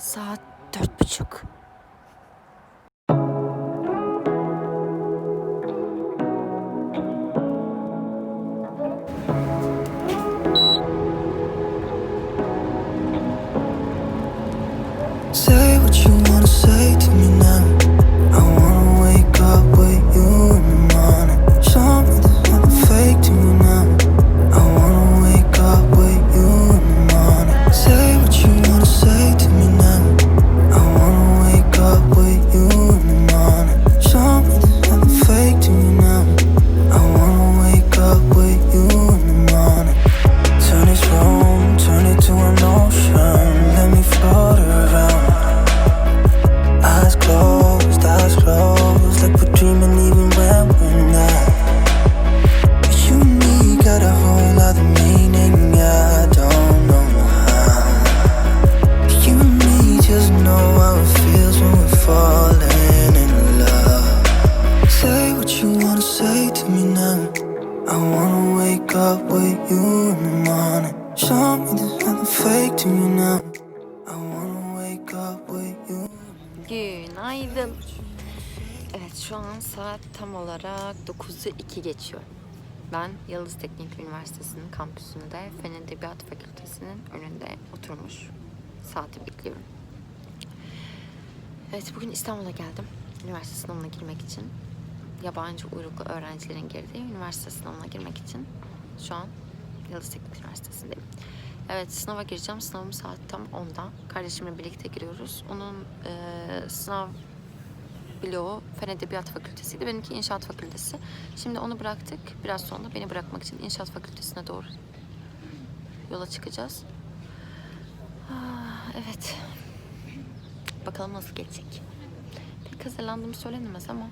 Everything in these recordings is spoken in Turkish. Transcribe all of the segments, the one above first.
Saat dört buçuk. Say wanna wake up with you in the morning. Show me there's nothing fake to me now. You. Günaydın. Evet şu an saat tam olarak 9'u 2 geçiyor. Ben Yıldız Teknik Üniversitesi'nin kampüsünde Fen Edebiyat Fakültesi'nin önünde oturmuş saati bekliyorum. Evet bugün İstanbul'a geldim. Üniversite sınavına girmek için. Yabancı uyruklu öğrencilerin girdiği üniversite sınavına girmek için şu an Yıldız Teknik Üniversitesi'ndeyim. Evet sınava gireceğim. Sınavım saat tam 10'da. Kardeşimle birlikte giriyoruz. Onun e, sınav bloğu Fen Edebiyat Fakültesiydi. Benimki İnşaat Fakültesi. Şimdi onu bıraktık. Biraz sonra beni bırakmak için İnşaat Fakültesine doğru yola çıkacağız. Ah, evet. Bakalım nasıl geçecek. Pek hazırlandığımı söylenemez ama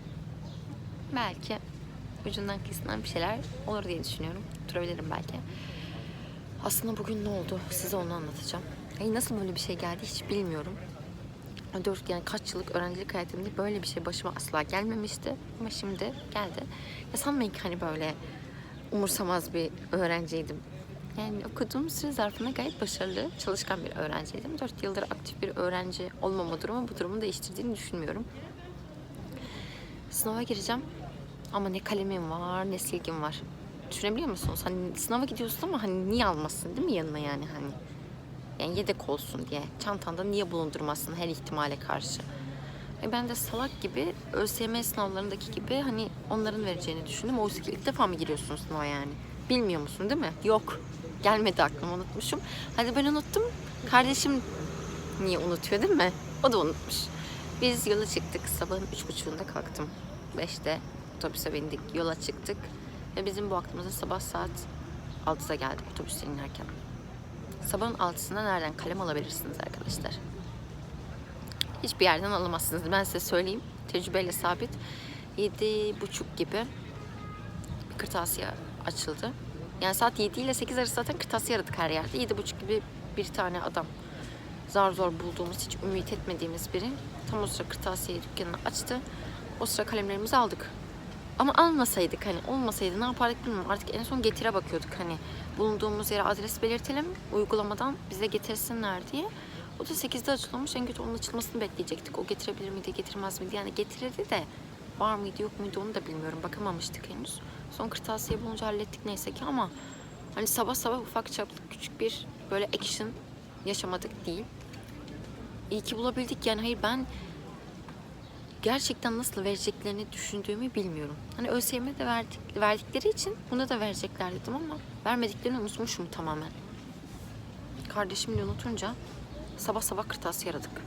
belki ucundan kıyısından bir şeyler olur diye düşünüyorum. Durabilirim belki. Aslında bugün ne oldu? Size onu anlatacağım. Ay nasıl böyle bir şey geldi hiç bilmiyorum. Dört yani kaç yıllık öğrencilik hayatımda böyle bir şey başıma asla gelmemişti. Ama şimdi geldi. Ya sanmayın ki hani böyle umursamaz bir öğrenciydim. Yani okuduğum süre zarfında gayet başarılı, çalışkan bir öğrenciydim. Dört yıldır aktif bir öğrenci olmama durumu bu durumu değiştirdiğini düşünmüyorum. Sınava gireceğim. Ama ne kalemim var ne silgim var. Düşünebiliyor musunuz? Hani sınava gidiyorsun ama hani niye almasın değil mi yanına yani hani? Yani yedek olsun diye. Çantanda niye bulundurmasın her ihtimale karşı? E ben de salak gibi ÖSYM sınavlarındaki gibi hani onların vereceğini düşündüm. Oysa ki ilk defa mı giriyorsun sınava yani? Bilmiyor musun değil mi? Yok. Gelmedi aklıma unutmuşum. Hadi ben unuttum. Kardeşim niye unutuyor değil mi? O da unutmuş. Biz yola çıktık. Sabahın üç buçuğunda kalktım. Beşte otobüse bindik. Yola çıktık. Ve bizim bu aklımıza sabah saat 6'da geldik otobüsten inerken. Sabahın 6'sında nereden kalem alabilirsiniz arkadaşlar? Hiçbir yerden alamazsınız. Ben size söyleyeyim. Tecrübeyle sabit. Yedi buçuk gibi bir kırtasiye açıldı. Yani saat 7 ile 8 arası zaten kırtasiye aradık her yerde. Yedi buçuk gibi bir tane adam zar zor bulduğumuz, hiç ümit etmediğimiz biri tam o sıra kırtasiye dükkanını açtı. O sıra kalemlerimizi aldık. Ama almasaydık hani olmasaydı ne yapardık bilmiyorum. Artık en son getire bakıyorduk hani bulunduğumuz yere adres belirtelim uygulamadan bize getirsinler diye. O da 8'de açılmış. En kötü onun açılmasını bekleyecektik. O getirebilir miydi, getirmez miydi? Yani getirirdi de var mıydı yok muydu onu da bilmiyorum. Bakamamıştık henüz. Son kırtasiye bulunca hallettik neyse ki ama hani sabah sabah ufak çaplı küçük bir böyle action yaşamadık değil. İyi ki bulabildik yani hayır ben gerçekten nasıl vereceklerini düşündüğümü bilmiyorum. Hani ÖSYM'de verdik, verdikleri için buna da verecekler dedim ama vermediklerini unutmuşum tamamen. Kardeşimle unutunca sabah sabah kırtasiye aradık.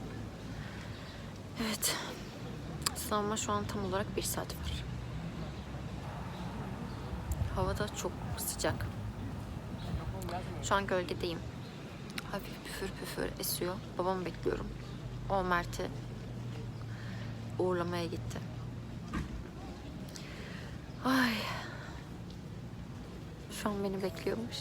Evet. Sınavıma şu an tam olarak bir saat var. Hava da çok sıcak. Şu an gölgedeyim. Hafif püfür püfür esiyor. Babamı bekliyorum. O Mert'i uğurlamaya gitti. Ay. Şu an beni bekliyormuş.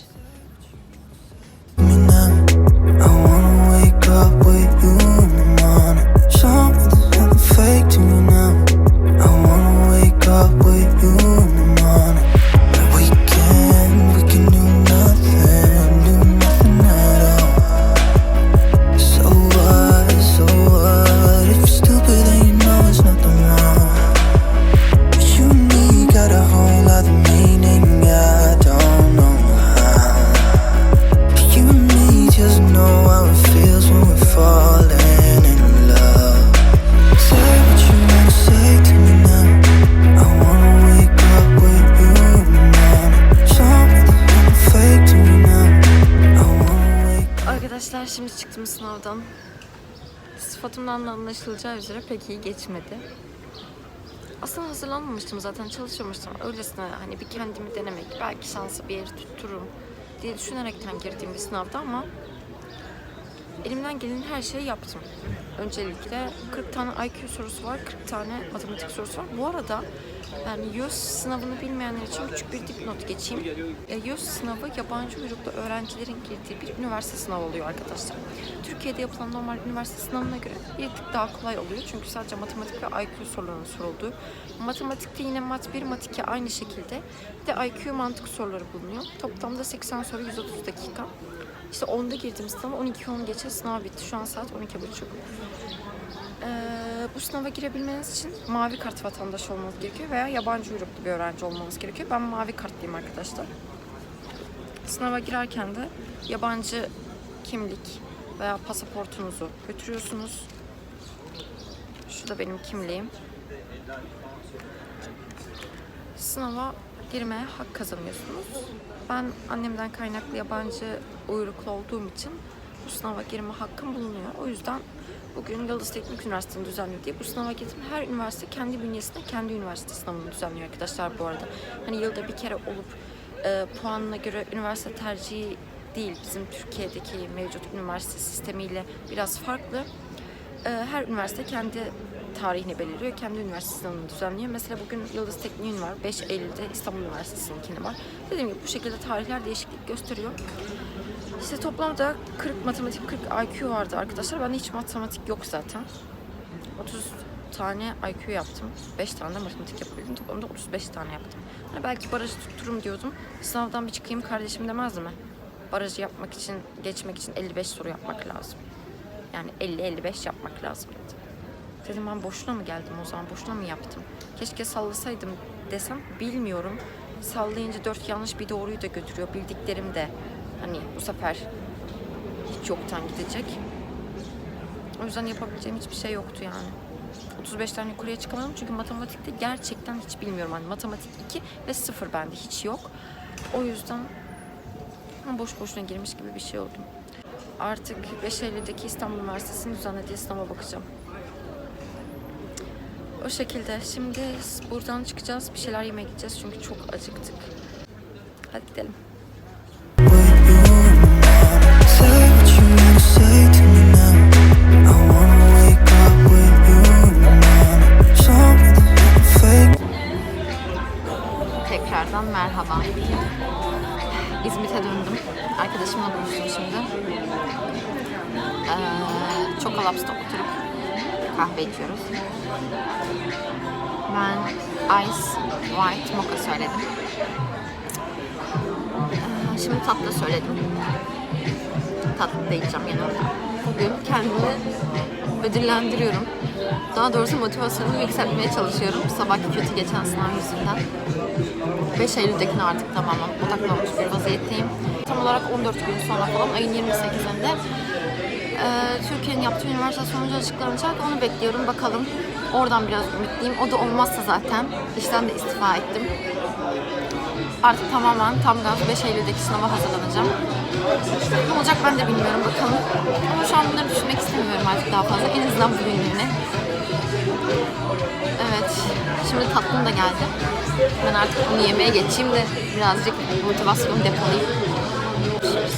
Çıktım sınavdan. Sıfatımdan da anlaşılacağı üzere pek iyi geçmedi. Aslında hazırlanmamıştım zaten çalışmamıştım. Öylesine hani bir kendimi denemek, belki şansı bir yeri tuttururum diye düşünerekten girdiğim bir sınavda ama elimden gelen her şeyi yaptım. Öncelikle 40 tane IQ sorusu var, 40 tane matematik sorusu var. Bu arada yani YÖS sınavını bilmeyenler için küçük bir dipnot geçeyim. E, YÖS sınavı yabancı uyruklu öğrencilerin girdiği bir üniversite sınavı oluyor arkadaşlar. Türkiye'de yapılan normal üniversite sınavına göre bir tık daha kolay oluyor. Çünkü sadece matematik ve IQ sorularının sorulduğu. Matematikte yine mat 1, mat 2 aynı şekilde. Bir de IQ mantık soruları bulunuyor. Toplamda 80 soru 130 dakika. İşte 10'da girdim sınava 12-10 geçe sınav bitti. Şu an saat 12.30. Ee, bu sınava girebilmeniz için mavi kart vatandaşı olmanız gerekiyor veya yabancı uyruklu bir öğrenci olmanız gerekiyor. Ben mavi kartlıyım arkadaşlar. Sınava girerken de yabancı kimlik veya pasaportunuzu götürüyorsunuz. Şu da benim kimliğim. Sınava girmeye hak kazanıyorsunuz. Ben annemden kaynaklı yabancı uyruklu olduğum için bu sınava girme hakkım bulunuyor. O yüzden bugün Yıldız Teknik Üniversitesi'nin düzenlediği bu sınava girdim. Her üniversite kendi bünyesinde kendi üniversite sınavını düzenliyor arkadaşlar bu arada. Hani yılda bir kere olup e, puanına göre üniversite tercihi değil. Bizim Türkiye'deki mevcut üniversite sistemiyle biraz farklı. E, her üniversite kendi tarihini belirliyor. Kendi üniversite sınavını düzenliyor. Mesela bugün Yıldız Tekniğin var. 5 Eylül'de İstanbul Üniversitesi'ninkini var. Dediğim gibi bu şekilde tarihler değişiklik gösteriyor. İşte toplamda 40 matematik 40 IQ vardı arkadaşlar. Bende hiç matematik yok zaten. 30 tane IQ yaptım. 5 tane de matematik yapabildim. Toplamda 35 tane yaptım. Hani belki barajı tuttururum diyordum. Sınavdan bir çıkayım kardeşim demezdi mi? Barajı yapmak için, geçmek için 55 soru yapmak lazım. Yani 50-55 yapmak lazım dedi. Dedim ben boşuna mı geldim o zaman? Boşuna mı yaptım? Keşke sallasaydım desem bilmiyorum. Sallayınca dört yanlış bir doğruyu da götürüyor. Bildiklerim de hani bu sefer hiç yoktan gidecek. O yüzden yapabileceğim hiçbir şey yoktu yani. 35 tane yukarıya çıkamadım çünkü matematikte gerçekten hiç bilmiyorum. Hani matematik 2 ve 0 bende hiç yok. O yüzden boş boşuna girmiş gibi bir şey oldum. Artık 5 Eylül'deki İstanbul Üniversitesi'nin düzenlediği sınava bakacağım. O şekilde. Şimdi buradan çıkacağız. Bir şeyler yemeye gideceğiz çünkü çok acıktık. Hadi gidelim. Tekrardan merhaba. İzmit'e döndüm. Arkadaşımla buluştum şimdi. Ee, Çokolaps'ta oturup kahve içiyoruz. Ben Ice White Mocha söyledim. Şimdi tatlı söyledim. Tatlı da yiyeceğim yanında. Bugün kendimi ödüllendiriyorum. Daha doğrusu motivasyonumu yükseltmeye çalışıyorum. Sabahki kötü geçen sınav yüzünden. 5 Eylül'dekine artık tamamen odaklanmış bir vaziyetteyim. Tam olarak 14 gün sonra falan ayın 28'inde e, Türkiye'nin yaptığı üniversite sonucu açıklanacak. Onu bekliyorum bakalım. Oradan biraz ümitliyim. O da olmazsa zaten işten de istifa ettim. Artık tamamen tam gaz 5 Eylül'deki sınava hazırlanacağım. Ne olacak ben de bilmiyorum bakalım. Ama şu an bunları düşünmek istemiyorum artık daha fazla. En azından bugünlüğüne. Evet. Şimdi tatlım da geldi. Ben artık bunu yemeye geçeyim de birazcık motivasyonumu depolayayım. Görüşürüz.